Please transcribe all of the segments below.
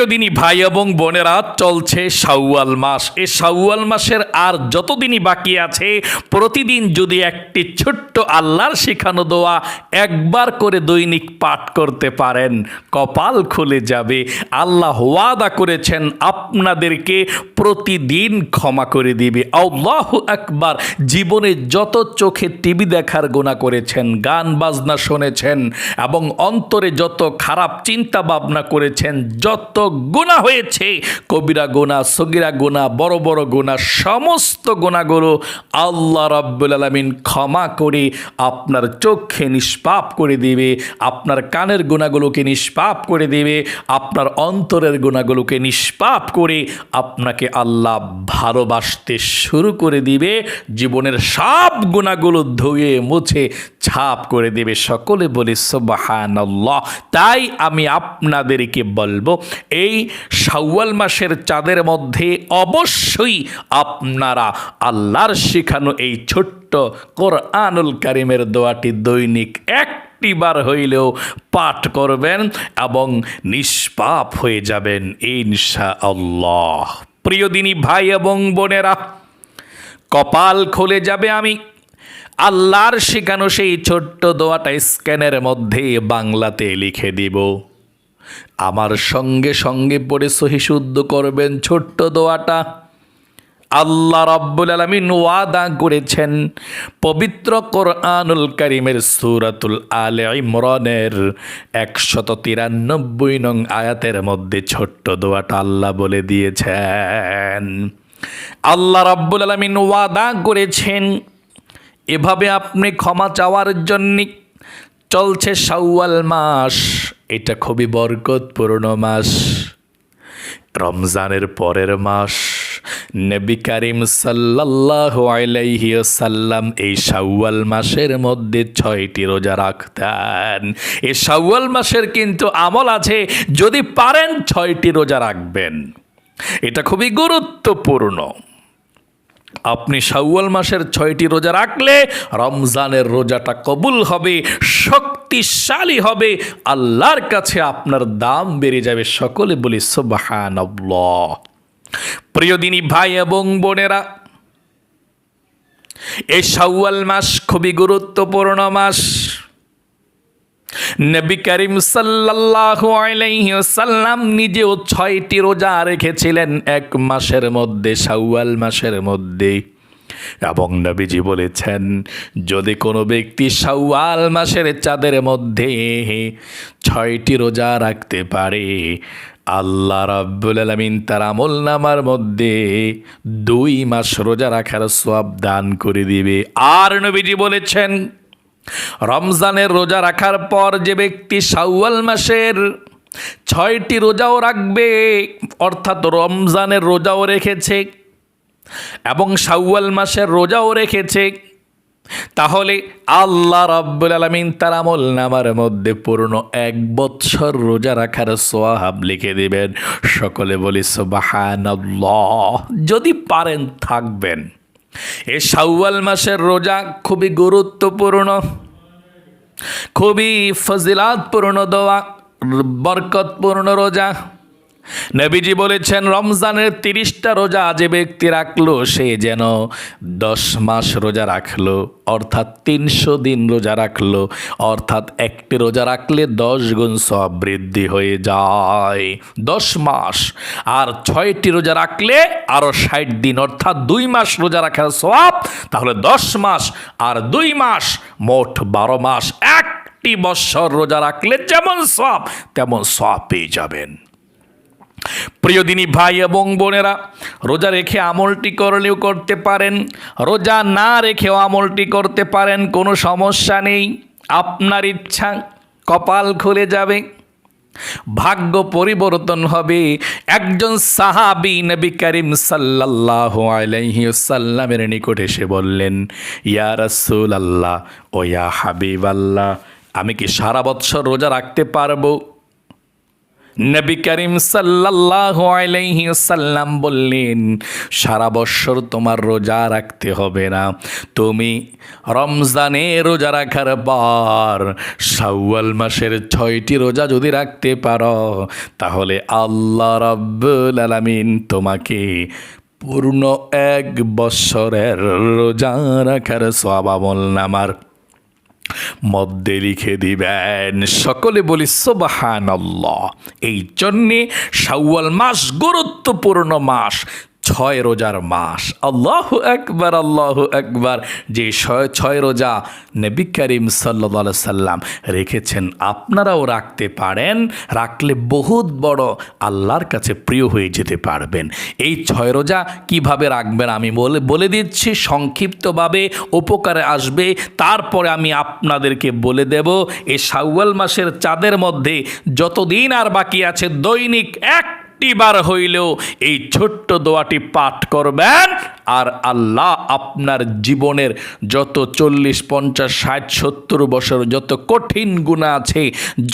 প্রিয় দিনী ভাই এবং বোনেরা, চলছে শাওয়াল মাস। এই শাওয়াল মাসের আর যতদিনই বাকি আছে, প্রতিদিন যদি একটি ছোট্ট আল্লাহর শেখানো দোয়া একবার করে দৈনিক পাঠ করতে পারেন, কপাল খুলে যাবে। আল্লাহ ওয়াদা করেছেন, আপনাদেরকে প্রতিদিন ক্ষমা করে দিবে। আল্লাহ একবার জীবনে যত চোখে টিভি দেখার গোনা করেছেন, গান বাজনা শুনেছেন এবং অন্তরে যত খারাপ চিন্তা ভাবনা করেছেন, যত গুণা হয়েছে। কবিরা গোনা সগিরা গোনা বড় বড় গোনা সমস্ত গোনাগুলো আল্লাহ রাব্বুল আলমিন ক্ষমা করে আপনার চোখে নিষ্পাপ করে দিবে, আপনার কানের গোনাগুলোকে নিষ্পাপ করে দিবে, আপনার অন্তরের গোনাগুলোকে নিষ্পাপ করে আপনাকে আল্লাহ ভালোবাসতে শুরু করে দিবে। জীবনের সব গোনাগুলো ধুয়ে মুছে ছাপ করে দেবে। সকলে বলি, সুবহানাল্লাহ। তাই আমি আপনাদেরকে বলব, এই শাওয়াল মাসের চাঁদের মধ্যে অবশ্যই আপনারা আল্লাহর শেখানো এই ছোট্ট কোরআনুল কারিমের দোয়াটি দৈনিক এক একটিবার হইলেও পাঠ করবেন এবং নিষ্পাপ হয়ে যাবেন ইনশা আল্লাহ প্রিয় দিনী ভাই এবং বোনেরা, কপাল খুলে যাবে আমি। আল্লাহর শেখানো সেই ছোট্ট দোয়াটা স্ক্যানের মধ্যে বাংলাতে লিখে দিব। আমার সঙ্গে সঙ্গে পড়ে সহি শুদ্ধ করবেন ছোট্ট দোয়াটা। আল্লাহ রব্বুল আলামিন ওয়াদা করেছেন, পবিত্র কোরআনুল করিমের সুরাতুল আলে ইমরানের একশত তিরানব্বই নং আয়াতের মধ্যে ছোট্ট দোয়াটা আল্লাহ বলে দিয়েছেন। আল্লাহ রাব্বুল আলামিন ওয়াদা করেছেন এভাবে আপনি ক্ষমা চাওয়ার জন্য চলছে শাওয়াল মাস। এটা খুবই বরকতপূর্ণ মাস। রমজানের পরের মাস নবী করিম আলাইহি সাল্লাম এই শাওয়াল মাসের মধ্যে ছয়টি রোজা রাখতেন। এই শাওয়াল মাসের কিন্তু আমল আছে যদি পারেন ছয়টি রোজা রাখবেন। এটা খুবই গুরুত্বপূর্ণ। আপনি শাওয়াল মাসের ছয়টি রোজা রাখলে রমজানের রোজাটা কবুল হবে, শক্তিশালী হবে, আল্লাহর কাছে আপনার দাম বেড়ে যাবে। সকলে বলি সুবাহান প্রিয় দিনী ভাই এবং বোনেরা, এই শাওয়াল মাস খুবই গুরুত্বপূর্ণ মাস। নবী করিম সাল্লাল্লাহু আলাইহি সাল্লাম নিজেও ছয়টি রোজা রেখেছিলেন এক মাসের মধ্যে, শাওয়াল মাসের মধ্যে। এবং নবীজি বলেছেন, যদি কোনো ব্যক্তি শাওয়াল মাসের চাঁদের মধ্যে ছয়টি রোজা রাখতে পারে, আল্লাহ রাব্বুল আলামিন তার আমল নামার মধ্যে দুই মাস রোজা রাখার সব দান করে দিবে। আর নবীজি বলেছেন রমজানের রোজা রাখার পর যে ব্যক্তি শাওয়াল মাসের ছয়টি রোজাও রাখবে, অর্থাৎ রমজানের রোজাও রেখেছে এবং শাওয়াল মাসের রোজাও রেখেছে, তাহলে আল্লাহ রাব্বুল আলামিন তার আমল নামার মধ্যে পূর্ণ এক বৎসর রোজা রাখার সোয়াহাব লিখে দিবেন। সকলে বলি, সুবহানাল্লাহ। যদি পারেন থাকবেন। এ শাওয়াল মাসের রোজা খুবই গুরুত্বপূর্ণ খুবই ফজিলাতপূর্ণ দোয়া বরকতপূর্ণ রোজা। নবীজি বলেছেন, রমজানের তিরিশটা রোজা যে ব্যক্তি রাখল, সে যেন দশ মাস রোজা রাখল, অর্থাৎ তিনশো দিন রোজা রাখল, অর্থাৎ একটি রোজা রাখলে দশ গুণ সব বৃদ্ধি হয়ে যায়। দশ মাস, আর ছয়টি রোজা রাখলে আরও ষাট দিন, অর্থাৎ দুই মাস রোজা রাখার সব তাহলে দশ মাস, আর দুই মাস, মোট বারো মাস, একটি বৎসর রোজা রাখলে যেমন সব তেমন সব পেয়ে যাবেন। প্রিয় দিনী ভাই এবং বোনেরা, রোজা রেখে আমলটি করলেও করতে পারেন, রোজা না রেখেও আমলটি করতে পারেন, কোনো সমস্যা নেই, আপনার ইচ্ছা কপাল খুলে যাবে, ভাগ্য পরিবর্তন হবে, একজন সাহাবি নবী করিম সাল্লাহ আলাইহি সাল্লামের নিকট এসে বললেন, ইয়া রাসূল আল্লাহ ও ইয়া হাবিব আল্লাহ আমি কি সারা বৎসর রোজা রাখতে পারব? নবী করিম সাল্লাল্লাহু আলাইহি সাল্লাম বললেন, সারা বৎসর তোমার রোজা রাখতে হবে না। তুমি রমজানে রোজা রাখার পর শাওয়াল মাসের ছয়টি রোজা যদি রাখতে পারো, তাহলে আল্লাহ রাব্বুল আলামিন তোমাকে পূর্ণ এক বৎসরের রোজা রাখার সবাবল নামার মধ্যে লিখে দিবেন। সকলে বলি সোবাহান এই জন্যে শাওয়াল মাস গুরুত্বপূর্ণ মাস। ছয় রোজার মাস। আল্লাহ একবার আল্লাহ একবার যে ছয় রোজা নবী করিম সাল্লা সাল্লাম রেখেছেন, আপনারাও রাখতে পারেন। রাখলে বহুত বড় আল্লাহর কাছে প্রিয় হয়ে যেতে পারবেন। এই ছয় রোজা কীভাবে রাখবেন আমি বলে বলে দিচ্ছি, সংক্ষিপ্তভাবে উপকারে আসবে। তারপরে আমি আপনাদেরকে বলে দেব এই শাওয়াল মাসের চাঁদের মধ্যে যতদিন আর বাকি আছে দৈনিক এক বার হইলেও এই ছোট্ট দোয়াটি পাঠ করবেন। আর আল্লাহ আপনার জীবনের যত চল্লিশ, পঞ্চাশ, ষাট, সত্তর বছর যত কঠিন গুণা আছে,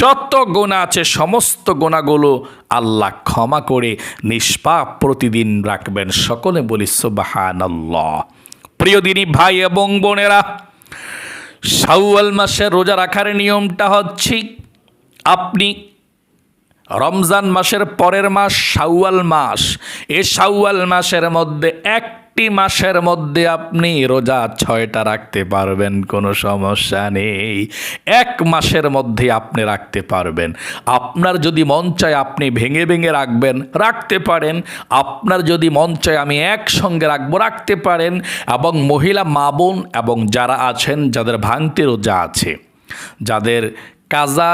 যত গুণা আছে, সমস্ত গুণাগুলো আল্লাহ ক্ষমা করে নিষ্পাপ প্রতিদিন রাখবেন। সকলে বলি সুবাহান প্রিয় দিনী ভাই এবং বোনেরা, শাওয়াল মাসে রোজা রাখার নিয়মটা হচ্ছে, আপনি রমজান মাসের পরের মাস শাওয়াল মাস। এ শাওয়াল মাসের মধ্যে, একটি মাসের মধ্যে আপনি রোজা ছয়টা রাখতে পারবেন, কোনো সমস্যা নেই। এক মাসের মধ্যে আপনি রাখতে পারবেন। আপনার যদি মন চায় আপনি ভেঙে ভেঙে রাখবেন, রাখতে পারেন। আপনার যদি মন চায় আমি একসঙ্গে রাখব, রাখতে পারেন। এবং মহিলা মা বোন এবং যারা আছেন, যাদের ভাঙতে রোজা আছে, যাদের কাজা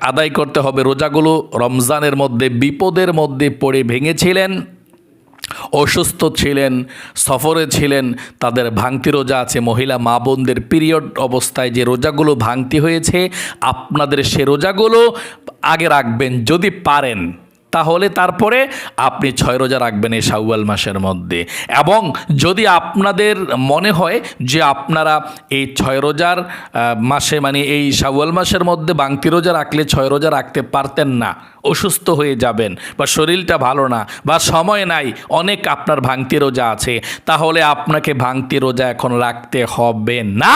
আদায় করতে হবে। রোজাগুলো রমজানের মধ্যে, বিপদের মধ্যে পড়ে ভেঙেছিলেন, অসুস্থ ছিলেন, সফরে ছিলেন, তাদের ভাঙতি রোজা আছে। মহিলা, মা বোনদের পিরিয়ড অবস্থায় যে রোজাগুলো ভাঙতি হয়েছে, আপনাদের সে রোজাগুলো আগে রাখবেন, যদি পারেন। তাহলে তারপরে আপনি ছয় রোজা রাখবেন এই শাওয়াল মাসের মধ্যে। এবং যদি আপনাদের মনে হয় যে আপনারা এই ছয় রোজার মাসে মানে এই শাওয়াল মাসের মধ্যে বাংতি রোজা রাখলে ছয় রোজা রাখতে পারতেন না অসুস্থ হয়ে যাবেন বা শরীরটা ভালো না বা সময় নাই, অনেক আপনার ভাঙতি রোজা আছে, তাহলে আপনাকে ভাঙতি রোজা এখন রাখতে হবে না।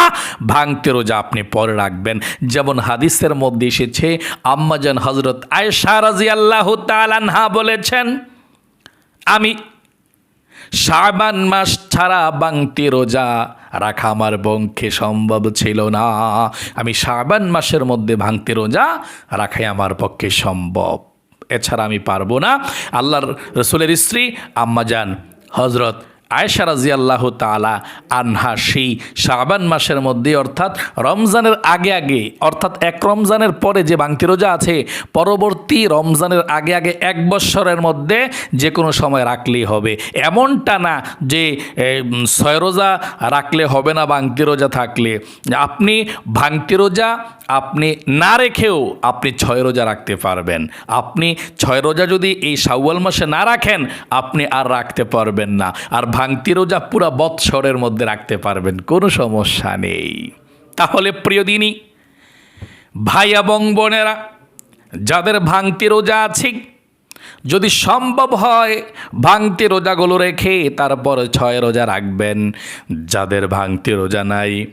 ভাঙতি রোজা আপনি পরে রাখবেন। যেমন হাদিসের মধ্যে এসেছে আম্মাজান হজরত আয়সা রাজি আল্লাহ তালানহা বলেছেন, আমি শাবান মাস ছাড়া বাংতি রোজা রাখা আমার পক্ষে সম্ভব ছিল না। আমি শাবান মাসের মধ্যে ভাঙতে রোজা রাখাই আমার পক্ষে সম্ভব। এছাড়া আমি পারব না। আল্লাহর রসুলের স্ত্রী আম্মাজান হজরত আয়েশা রাজি আল্লাহ তালা আনহা, সেই শাবান মাসের মধ্যে, অর্থাৎ রমজানের আগে আগে, অর্থাৎ এক রমজানের পরে যে বাংতি রোজা আছে, পরবর্তী রমজানের আগে আগে এক বৎসরের মধ্যে যে কোনো সময় রাখলেই হবে। এমনটা না যে ছয় রোজা রাখলে হবে না, বাংতি রোজা থাকলে। আপনি ভাঙতি রোজা আপনি না রেখেও আপনি ছয় রোজা রাখতে পারবেন। আপনি ছয় রোজা যদি এই শাওয়াল মাসে না রাখেন, আপনি আর রাখতে পারবেন না। আর ভাঙতি রোজা পুরা বৎসরের মধ্যে রাখতে পারবেন, কোনো সমস্যা নেই। তাহলে প্রিয় দিনই ভাই এবং বোনেরা, যাদের ভাঙতি রোজা আছে, যদি সম্ভব হয় ভাঙতি রোজাগুলো রেখে তারপর ছয় রোজা রাখবেন। যাদের ভাঙতি রোজা নাই,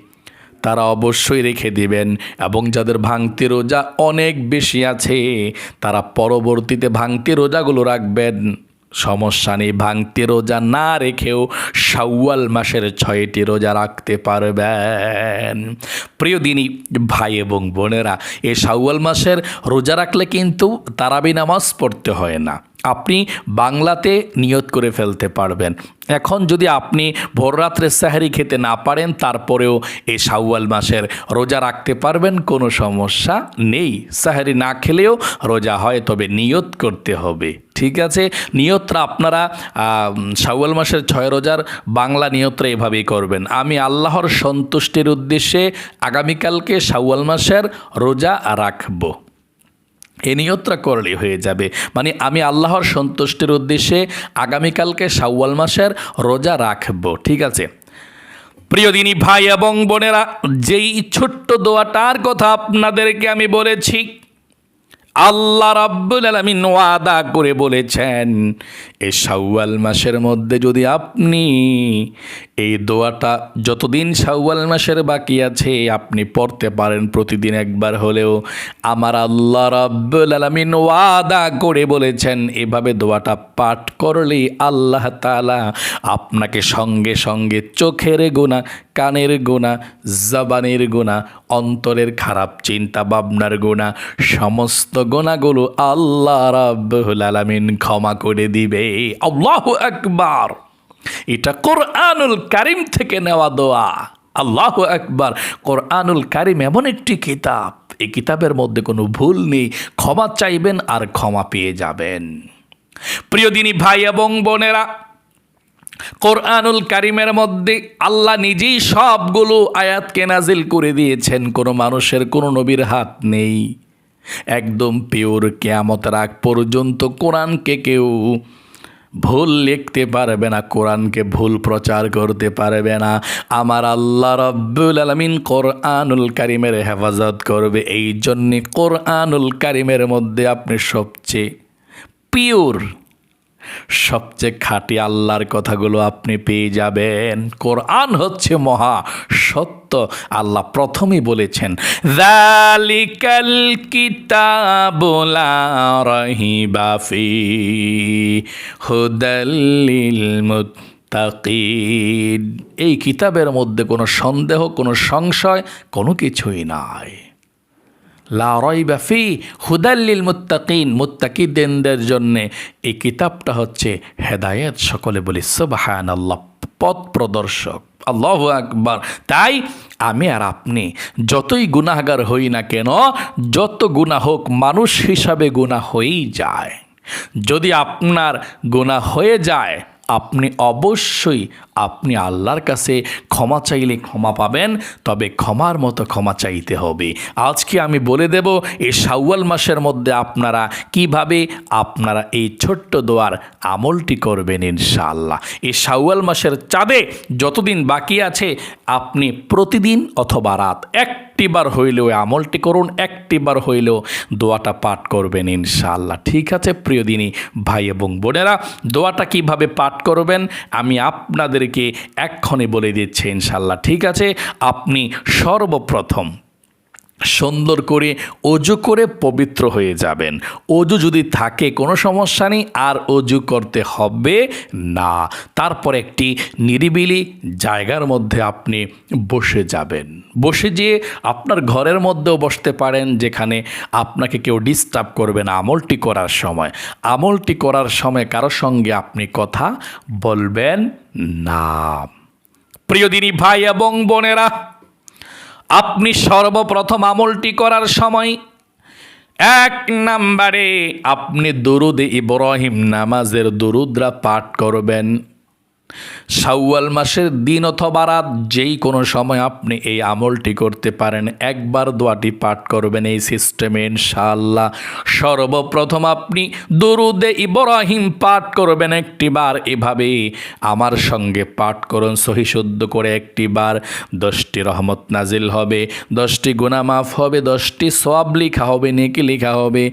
তারা অবশ্যই রেখে দিবেন। এবং যাদের ভাঙতি রোজা অনেক বেশি আছে, তারা পরবর্তীতে ভাঙতি রোজাগুলো রাখবেন। সমস্যা নেই, ভাঙতে রোজা না রেখেও সাউয়াল মাসের ছয়টি রোজা রাখতে পারবেন। প্রিয় দিনই ভাই এবং বোনেরা, এ সাউয়াল মাসের রোজা রাখলে কিন্তু তারাবি নামাজ পড়তে হয় না। আপনি বাংলাতে নিয়ত করে ফেলতে পারবেন। এখন যদি আপনি ভোররাত্রে সাহারি খেতে না পারেন, তারপরেও এই শাওয়াল মাসের রোজা রাখতে পারবেন, কোনো সমস্যা নেই। সাহারি না খেলেও রোজা হয়, তবে নিয়ত করতে হবে। ঠিক আছে? নিয়তরা আপনারা শাওয়াল মাসের ছয় রোজার বাংলা নিয়তরা এভাবেই করবেন। আমি আল্লাহর সন্তুষ্টির উদ্দেশ্যে আগামীকালকে শাওয়াল মাসের রোজা রাখব। এ নিয়তটা করলেই হয়ে যাবে। মানে আমি আল্লাহর সন্তুষ্টির উদ্দেশ্যে আগামীকালকে শাওয়াল মাসের রোজা রাখব, ঠিক আছে? প্রিয় দিনী ভাই এবং বোনেরা, যেই ছোট্ট দোয়াটার কথা আপনাদেরকে আমি বলেছি, আল্লাহ রাব্বুল আলামিন ওয়াদা করে বলেছেন এই শাওয়াল মাসের মধ্যে যদি আপনি এই দোয়াটা যতদিন শাওয়াল মাসের বাকি আছে, আপনি পড়তে পারেন প্রতিদিন একবার হলেও। আমার আল্লাহ রাব্বুল আলামিন ওয়াদা করে বলেছেন, এভাবে দোয়াটা পাঠ করলেই আল্লাহ তাআলা আপনাকে সঙ্গে সঙ্গে চোখের গোনা কানের গোনা জবানের গোনা অন্তরের খারাপ চিন্তা ভাবনার গোনা সমস্ত গোনাগুলো আল্লাহ রাব্বুল আলামিন ক্ষমা করে দিবে। আল্লাহু আকবার। এটা কোরআনুল কারিম থেকে নেওয়া দোয়া। আল্লাহু আকবার। কোরআনুল কারিম এমন একটি কিতাব, এই কিতাবের মধ্যে কোনো ভুল নেই, ক্ষমা চাইবেন আর ক্ষমা পেয়ে যাবেন। প্রিয় দিনী ভাই এবং বোনেরা, কোরআনুল কারিমের মধ্যে আল্লাহ নিজেই সবগুলো আয়াতকে নাজিল করে দিয়েছেন, কোনো মানুষের, কোনো নবীর হাত নেই। একদম পিওর কেয়ামতের আগ পর্যন্ত কোরআনকে কেউ ভুল লিখতে পারবে না, কোরআনকে ভুল প্রচার করতে পারবে না। আমার আল্লাহ রব্বুল আলমিন কোরআনুল কারিমের হেফাজত করবে। এই জন্যে কোরআনুল কারিমের মধ্যে আপনি সবচেয়ে পিওর সবচেয়ে খাঁটি আল্লাহর কথাগুলো আপনি পেয়ে যাবেন। কোরআন হচ্ছে মহা সত্য। আল্লাহ প্রথমেই বলেছেন জালিকাল কিতাবুলা রহিবা ফি হুদাল্লিল মুত্তাকিন। এই কিতাবের মধ্যে কোনো সন্দেহ, কোনো সংশয় কোনো কিছুই নাই। লা রয়বা ফি হুদাল্লিল মুত্তাকিন মুত্তাকিদের জন্যে এই কিতাবটা হচ্ছে হেদায়েত সকলে বলি সুবহান আল্লাহ পথ প্রদর্শক। আল্লাহ আকবার। তাই আমি আর আপনি যতই গুনাহগার হই না কেন, যত গুনাহ হোক মানুষ হিসাবে গুনাহ হয়েই যায়। যদি আপনার গুনাহ হয়ে যায় আপনি অবশ্যই আপনি আল্লাহর কাছে ক্ষমা চাইলে ক্ষমা পাবেন, তবে ক্ষমার মতো ক্ষমা চাইতে হবে। আজকে আমি বলে দেব এই শাওয়াল মাসের মধ্যে আপনারা কীভাবে আপনারা এই ছোট্ট দোয়ার আমলটি করবেন ইনশাআল্লাহ। এই শাওয়াল মাসের চাঁদে যতদিন বাকি আছে, আপনি প্রতিদিন অথবা রাত একটিবার হইলেও আমলটি করুন, একটিবার হইলেও দোয়াটা পাঠ করবেন ইনশাআল্লাহ। ঠিক আছে, প্রিয় দিনী ভাই এবং বোনেরা, দোয়াটা কীভাবে পাঠ করবেন আমি আপনাদেরকে এক্ষণে বলে দিচ্ছি ইনশাল্লাহ ঠিক আছে, আপনি সর্বপ্রথম সুন্দর করে অজু করে পবিত্র হয়ে যাবেন। অজু যদি থাকে, কোনো সমস্যা নেই, আর অজু করতে হবে না। তারপর একটি নিরিবিলি জায়গার মধ্যে আপনি বসে যাবেন। বসে যেয়ে আপনার ঘরের মধ্যেও বসতে পারেন, যেখানে আপনাকে কেউ ডিস্টার্ব করবে না আমলটি করার সময়। আমলটি করার সময় কারও সঙ্গে আপনি কথা বলবেন না। প্রিয় দিনী ভাই এবং বোনেরা আপনি সর্বপ্রথম আমলটি করার সময় এক নাম্বারে আপনি দরুদ ইব্রাহিম নামাজের দরুদরা পাঠ করবেন। শাওয়াল মাসের দিন অথবা রাত, যেই কোনো সময় আপনি এই আমলটি করতে পারেন, একবার দোয়াটি পাঠ করবেন এই সিস্টেমে, ইনশাআল্লাহ। সর্বপ্রথম আপনি দরুদে ইব্রাহিম পাঠ করবেন একটিবার এভাবে আমার সঙ্গে পাঠ করুন, সহিশুদ্ধ করে একটিবার দশটি রহমত নাজিল হবে, দশটি গুনাহ মাফ হবে, দশটি সব লিখা হবে, নেকি লেখা হবে।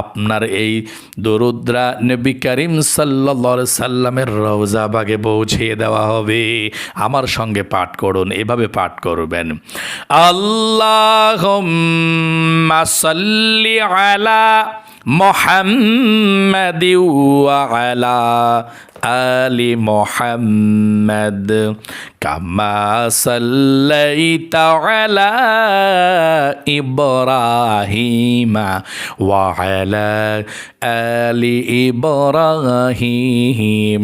আপনার এই দরুদ্রা নবী করিম সাল্লা সাল্লামের রওজা বাগে পৌঁছিয়ে দেওয়া হবে আমার সঙ্গে পাঠ করুন এভাবে পাঠ করবেন আল্লাহ সাল্লি আলা محمد وعلى آل محمد كما صليت على إبراهيم وعلى آل إبراهيم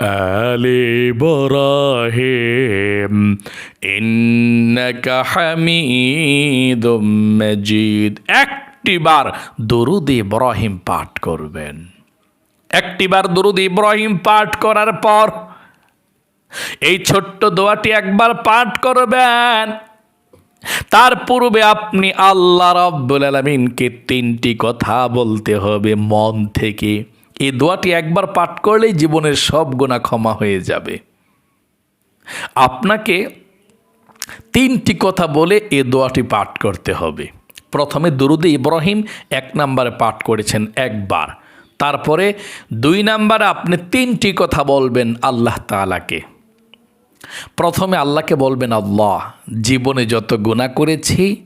آل إبراهيم إنك حميد مجيد একটিবার দরুদ ইব্রাহিম পাঠ করবেন একটিবার দরুদ ইব্রাহিম পাঠ করার পর এই ছোট্ট দোয়াটি একবার পাঠ করবেন তার পূর্বে আপনি আল্লাহ রব্বুল আলমিনকে তিনটি কথা বলতে হবে মন থেকে এই দোয়াটি একবার পাঠ করলেই জীবনের সব গুণা ক্ষমা হয়ে যাবে। আপনাকে তিনটি কথা বলে এ দোয়াটি পাঠ করতে হবে। প্রথমে দুরুদে ইব্রাহিম এক নম্বরে পাঠ করেছেন একবার। তারপরে দুই নম্বরে আপনি তিনটি কথা বলবেন আল্লাহ তালাকে প্রথমে আল্লাহকে বলবেন, আল্লাহ, জীবনে যত গুণা করেছি,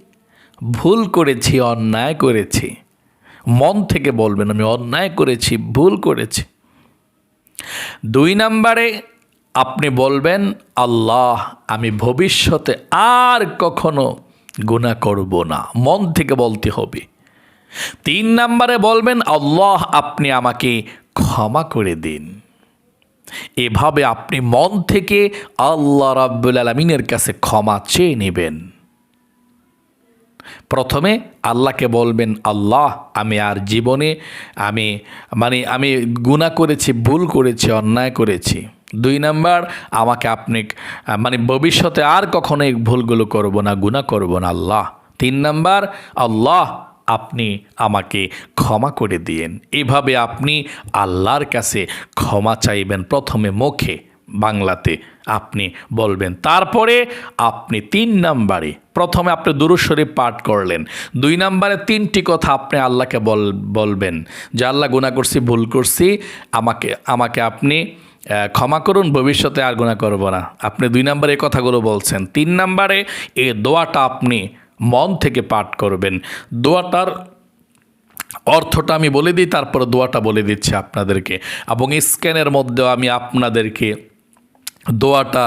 ভুল করেছি, অন্যায় করেছি মন থেকে বলবেন, আমি অন্যায় করেছি, ভুল করেছি। দুই নম্বরে আপনি বলবেন, আল্লাহ, আমি ভবিষ্যতে আর কখনো গুণা করব না, মন থেকে বলতে হবে। তিন নম্বরে বলবেন, আল্লাহ, আপনি আমাকে ক্ষমা করে দিন। এভাবে আপনি মন থেকে আল্লাহ রাব্বুল আলমিনের কাছে ক্ষমা চেয়ে নেবেন। প্রথমে আল্লাহকে বলবেন, আল্লাহ, আমি আর জীবনে আমি মানে আমি গুণা করেছি, ভুল করেছি, অন্যায় করেছি। দুই নাম্বার, আমাকে আপনি মানে ভবিষ্যতে আর কখনো এই ভুলগুলো করব না গুণা করব না, আল্লাহ। তিন নাম্বার, আল্লাহ, আপনি আমাকে ক্ষমা করে দিয়েন। এভাবে আপনি আল্লাহর কাছে ক্ষমা চাইবেন প্রথমে মুখে, বাংলাতে আপনি বলবেন। তারপরে আপনি তিন নাম্বারে প্রথমে আপনি দুরুস্বরে পাঠ করলেন। দুই নাম্বারে তিনটি কথা আপনি আল্লাহকে বল, বলবেন। যে আল্লাহ গুণা করছি, ভুল করছি, আমাকে আমাকে আপনি ক্ষমা করুন, ভবিষ্যতে আর গুণা করব না। আপনি দুই নম্বরে এই কথাগুলো বলছেন। তিন নম্বরে এই দোয়াটা আপনি মন থেকে পাঠ করবেন। দোয়াটার অর্থটা আমি বলে দিই, তারপর দোয়াটা বলে দিচ্ছি আপনাদেরকে। এবং স্ক্যানের মধ্যেও আমি আপনাদেরকে দোয়াটা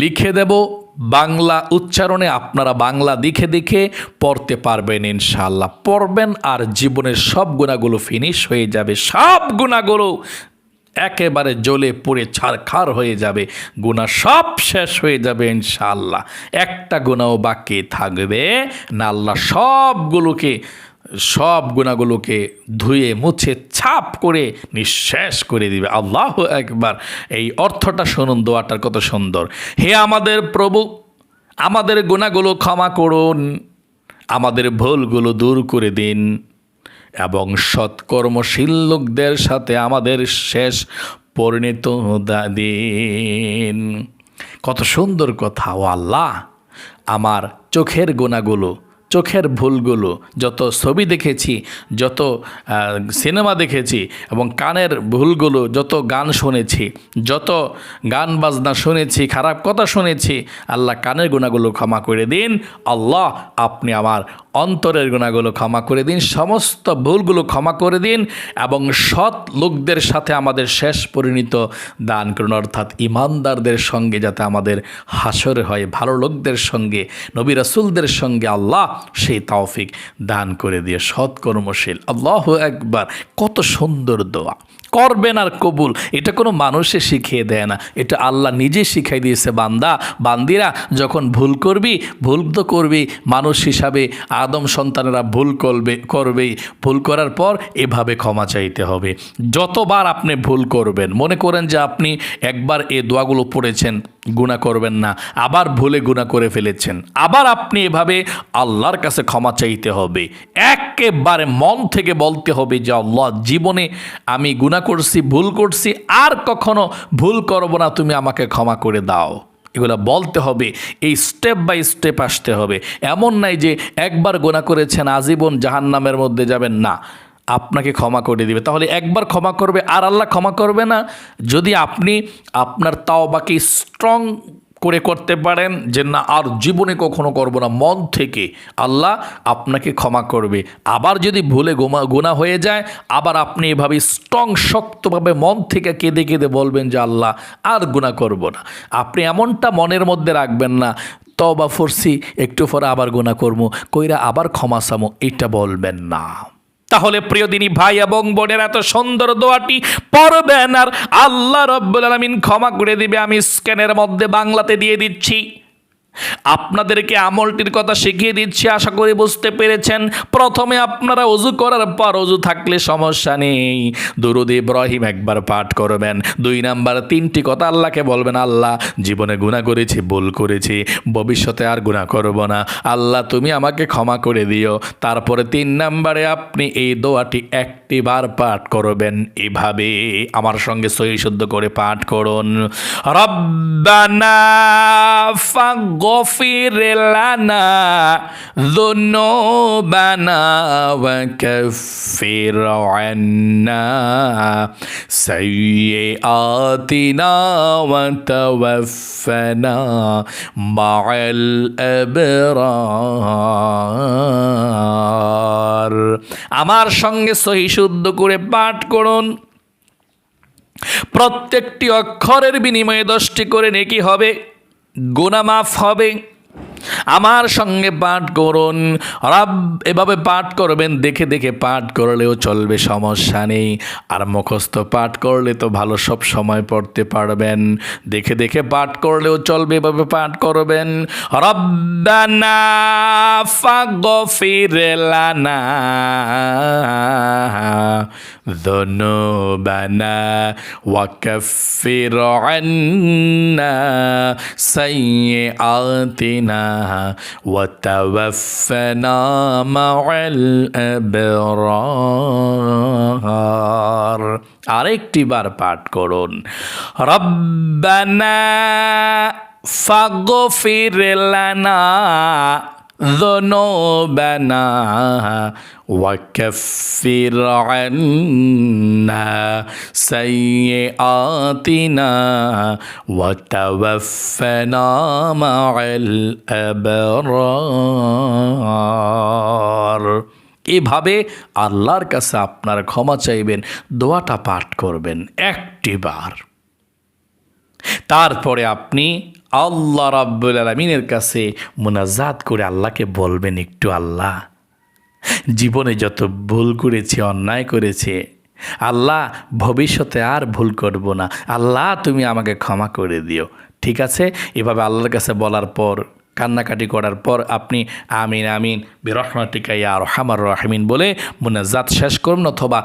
লিখে দেব। বাংলা উচ্চারণে আপনারা বাংলা দেখে দেখে পড়তে পারবেন ইনশাল্লাহ পড়বেন আর জীবনের সব গুণাগুলো ফিনিশ হয়ে যাবে। সব গুণাগুলো একেবারে জ্বলে পড়ে ছারখার হয়ে যাবে। গুণা সব শেষ হয়ে যাবে ইনশাল্লাহ একটা গুণাও বাকি থাকবে না, আল্লাহ সবগুলোকে সব গুণাগুলোকে ধুয়ে, মুছে, ছাপ করে, নিঃশেষ করে দিবে। আল্লাহ একবার এই অর্থটা শুনুন, দোয়াটার কত সুন্দর। হে আমাদের প্রভু, আমাদের গুণাগুলো ক্ষমা করুন, আমাদের ভুলগুলো দূর করে দিন এবং সৎকর্মশীল লোকদের সাথে আমাদের শেষ পরিণত দিন। কত সুন্দর কথা, ও আল্লাহ, আমার চোখের গোনাগুলো চোখের ভুলগুলো, যত ছবি দেখেছি, যত সিনেমা দেখেছি এবং কানের ভুলগুলো, যত গান শুনেছি, যত গান বাজনা শুনেছি, খারাপ কথা শুনেছি, আল্লাহ কানের গুণাগুলো ক্ষমা করে দিন। আল্লাহ, আপনি আমার অন্তরের গুণাগুলো ক্ষমা করে দিন, সমস্ত ভুলগুলো ক্ষমা করে দিন এবং সৎ লোকদের সাথে আমাদের শেষ পরিণত দান করুন। অর্থাৎ ইমানদারদের সঙ্গে যাতে আমাদের হাসর হয়, ভালো লোকদের সঙ্গে, নবী রাসুলদের সঙ্গে আল্লাহ সেই তৌফিক দান করে দিয়ে সৎকর্মশীল আল্লাহ একবার কত সুন্দর দোয়া। করবেন আর কবুল। এটা কোনো মানুষে শিখিয়ে দেয় না। এটা আল্লাহ নিজে শিখাই দিয়েছে বান্দা। বান্দিরা যখন ভুল করবি, ভুল তো করবি। মানুষ হিসাবে আদম সন্তানেরা ভুল করবে, করবেই। ভুল করার পর এভাবে ক্ষমা চাইতে হবে। যতবার আপনি ভুল করবেন, মনে করেন যে আপনি একবার এ দোয়াগুলো পড়েছেন গুণা করবেন না, আবার ভুলে গুণা করে ফেলেছেন। আবার আপনি এভাবে আল্লাহর কাছে ক্ষমা চাইতে হবে। একেবারে মন থেকে বলতে হবে যে, আল্লাহ, জীবনে আমি গুণা করছি, ভুল করছি, আর কখনো ভুল করব না, তুমি আমাকে ক্ষমা করে দাও। এগুলো বলতে হবে, এই স্টেপ বাই স্টেপ আসতে হবে। এমন নাই যে, একবার গোনা করেছেন, আজীবন জাহান্নামের মধ্যে যাবেন, না। আপনাকে ক্ষমা করে দিবে। তাহলে একবার ক্ষমা করবে আর আল্লাহ ক্ষমা করবে না। যদি আপনি আপনার তাও তাওবাকে স্ট্রং করে করতে পারেন যে না, আর জীবনে কখনো করব না, মন থেকে আল্লাহ আপনাকে ক্ষমা করবে। আবার যদি ভুলে গোমা গোনা হয়ে যায়, আবার আপনি এভাবে স্ট্রং শক্তভাবে মন থেকে কেঁদে কেঁদে বলবেন যে, আল্লাহ, আর গুণা করব না। আপনি এমনটা মনের মধ্যে রাখবেন না তবা ফরসি, একটু পরে আবার গোনা করব। কইরা আবার ক্ষমা সামো এটা বলবেন না। তাহলে প্রিয় দিনী ভাই এবং বোনের, এত সুন্দর দোয়াটি পড়বেন আর আল্লাহ রব্বুল আলমিন ক্ষমা করে দিবে। আমি স্ক্যানের মধ্যে বাংলাতে দিয়ে দিচ্ছি। আপনাদেরকে আমলটির কথা শিখিয়ে দিচ্ছি, আশা করি বুঝতে পেরেছেন। প্রথমে আপনারা অজু করার পর অজু থাকলে সমস্যা নেই। দুরুদ ইব্রাহিম একবার পাঠ করবেন। দুই নাম্বার, তিনটি কথা আল্লাহকে বলবেন, আল্লাহ, জীবনে গুণা করেছি, ভুল করেছি, ভবিষ্যতে আর গুণা করব না। আল্লাহ, তুমি আমাকে ক্ষমা করে দিও। তারপরে তিন নাম্বারে আপনি এই দোয়াটি একটি বার পাঠ করবেন। এভাবে আমার সঙ্গে সহি শুদ্ধ করে পাঠ করুন। রব্বানা ফাগফির লানা ذنوبنا وكفر عنا سيئاتنا وتوفنا مع الأبرار আমার সঙ্গে সহি শুদ্ধ করে পাঠ করুন প্রত্যেকটি অক্ষরের বিনিময়ে দশটি করে নেকি হবে গুনামাফ হবে। আমার সঙ্গে পাঠ করুন। রব এভাবে পাঠ করবেন, দেখে দেখে পাঠ করলেও চলবে, সমস্যা নেই। আর মুখস্থ পাঠ করলে তো ভালো, সব সময় পড়তে পারবেন। দেখে দেখে পাঠ করলেও চলবে, এভাবে পাঠ করবেন। রব্বানা ফাগফির ذنوبنا وكفر عنا سيئاتنا وتوفنا مع الأبرار আরেকটি বার পাঠ করুন রব্বানা ফাগফির লানা ذنوبنا وكفر عنا سيئاتنا وتوفنا مع الأبرار এভাবে আল্লাহর কাছে আপনার ক্ষমা চাইবেন দোয়াটা পাঠ করবেন একটি বার তারপরে আপনি আল্লাহ রাব্বুল আলমিনের কাছে মোনাজাত করে আল্লাহকে বলবেন, একটু আল্লাহ, জীবনে যত ভুল করেছে, অন্যায় করেছে, আল্লাহ ভবিষ্যতে আর ভুল করব না। আল্লাহ, তুমি আমাকে ক্ষমা করে দিও। ঠিক আছে? এভাবে আল্লাহর কাছে বলার পর কান্নাকাটি করার পর আপনি আমিন আমিন বিরহমাটিকা ইয়া রহমার রহমিন বলে মোনাজাত শেষ করুন অথবা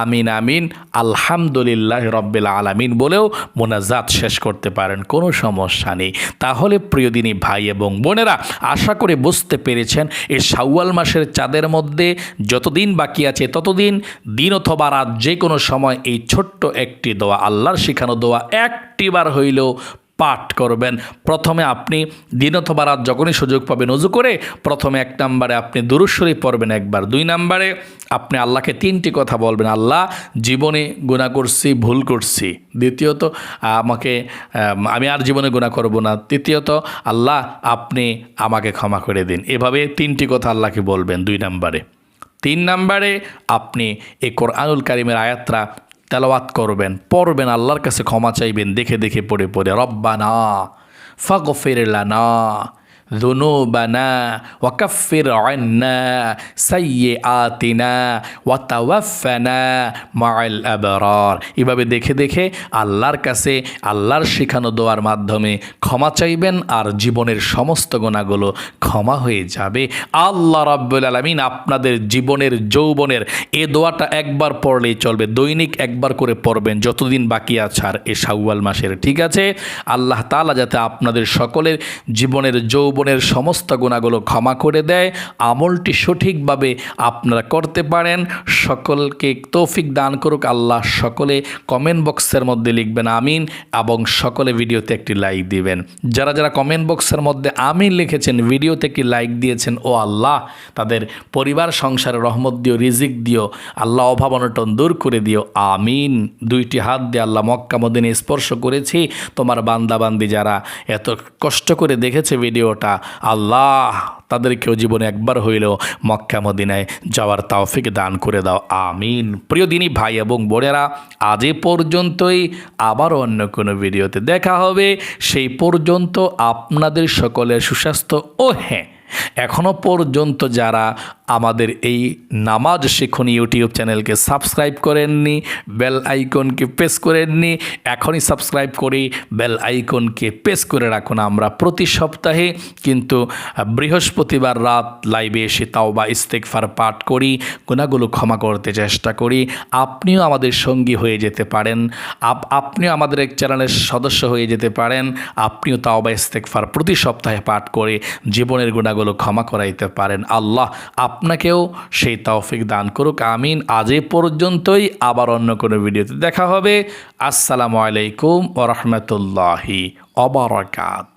আমিন আমিন, আলহামদুলিল্লাহ রব্বিল আলামিন বলেও মোনাজাত শেষ করতে পারেন, কোনো সমস্যা নেই। তাহলে প্রিয়দিনী ভাই এবং বোনেরা, আশা করে বুঝতে পেরেছেন, এই শাওয়াল মাসের চাঁদের মধ্যে যতদিন বাকি আছে ততদিন, দিন অথবা রাত যে কোনো সময় এই ছোট্ট একটি দোয়া, আল্লাহর শিখানো দোয়া একটিবার হইলেও পাঠ করবেন। প্রথমে আপনি দিন অথবা রাত যখনই সুযোগ পাবেন উজু করে প্রথমে এক নম্বরে আপনি দুরুশ্বরী পড়বেন একবার। দুই নম্বরে আপনি আল্লাহকে তিনটি কথা বলবেন, আল্লাহ, জীবনে গুণা করছি, ভুল করছি। দ্বিতীয়ত, আমাকে, আমি আর জীবনে গুণা করব না। তৃতীয়ত, আল্লাহ, আপনি আমাকে ক্ষমা করে দিন। এভাবে তিনটি কথা আল্লাহকে বলবেন দুই নম্বরে। তিন নম্বরে আপনি এই কোরআনুল কারিমের আয়াতরা তেলাওয়াত করবেন পড়বেন আল্লাহর কাছে ক্ষমা চাইবেন দেখে দেখে পড়ে পড়ে রব্বানা ফাগফির লানা ذنوبنا وكفر عنا سيئاتنا وتوفنا مع الأبرار এভাবে দেখে দেখে আল্লাহর কাছে আল্লাহর শেখানো দোয়ার মাধ্যমে ক্ষমা চাইবেন আর জীবনের সমস্ত গোনাগুলো ক্ষমা হয়ে যাবে আল্লাহ রাব্বুল আলামিন আপনাদের জীবনের যৌবনের এ দোয়াটা একবার পড়লেই চলবে দৈনিক একবার করে পড়বেন যতদিন বাকি আছে আর এ শাওয়াল মাসের ঠিক আছে আল্লাহ তাআলা যাতে আপনাদের সকলের জীবনের যৌবনের সমস্ত গুণাগুলো ক্ষমা করে দেয়। আমলটি সঠিকভাবে আপনারা করতে পারেন। সকলকে তৌফিক দান করুক। আল্লাহ সকলে কমেন্ট বক্সের মধ্যে লিখবেন আমিন এবং সকলে ভিডিওতে একটি লাইক দিবেন। যারা যারা কমেন্ট বক্সের মধ্যে আমিন লিখেছেন, ভিডিওতে একটি লাইক দিয়েছেন, ও আল্লাহ তাদের পরিবার, সংসারে, রহমত দিও, রিজিক দিও, আল্লাহ অভাব অনটন দূর করে দিও। আমিন। দুইটি হাত দিয়ে আল্লাহ মক্কা মদিনে স্পর্শ করেছি। তোমার বান্দাবান্দি যারা এত কষ্ট করে দেখেছে ভিডিওটা আল্লাহ তাদেরকেও জীবনে একবার হইলেও মক্কা মদিনায় যাওয়ার তাওফিক দান করে দাও। আমিন। প্রিয় দিনী ভাই এবং বোনেরা, আজ এ পর্যন্তই। আবার অন্য কোনো ভিডিওতে দেখা হবে। সেই পর্যন্ত আপনাদের সকলের সুস্বাস্থ্য। ও হ্যাঁ এখনও পর্যন্ত যারা আমাদের এই নামাজ শিখুন ইউটিউব চ্যানেলকে সাবস্ক্রাইব করেননি, বেল আইকনকে প্রেস করেননি, এখনই সাবস্ক্রাইব করে বেল আইকনকে প্রেস করে রাখুন আমরা প্রতি সপ্তাহে। কিন্তু বৃহস্পতিবার রাত লাইভে এসে তাও বা ইস্তেকফার পাঠ করি গুণাগুলো ক্ষমা করতে চেষ্টা করি। আপনিও আমাদের সঙ্গী হয়ে যেতে পারেন। আপ, আপনিও আমাদের এক চ্যানেলের সদস্য হয়ে যেতে পারেন। আপনিও তাও বা ইস্তেকফার প্রতি সপ্তাহে পাঠ করে জীবনের গুণাগুলো ক্ষমা করাইতে পারেন। আল্লাহ আপনাকেও সেই তৌফিক দান করুক, আমিন। আজ এ পর্যন্তই, আবার অন্য কোনো ভিডিওতে দেখা হবে। আসসালামু আলাইকুম ও রহমতুল্লাহি অবরাকাত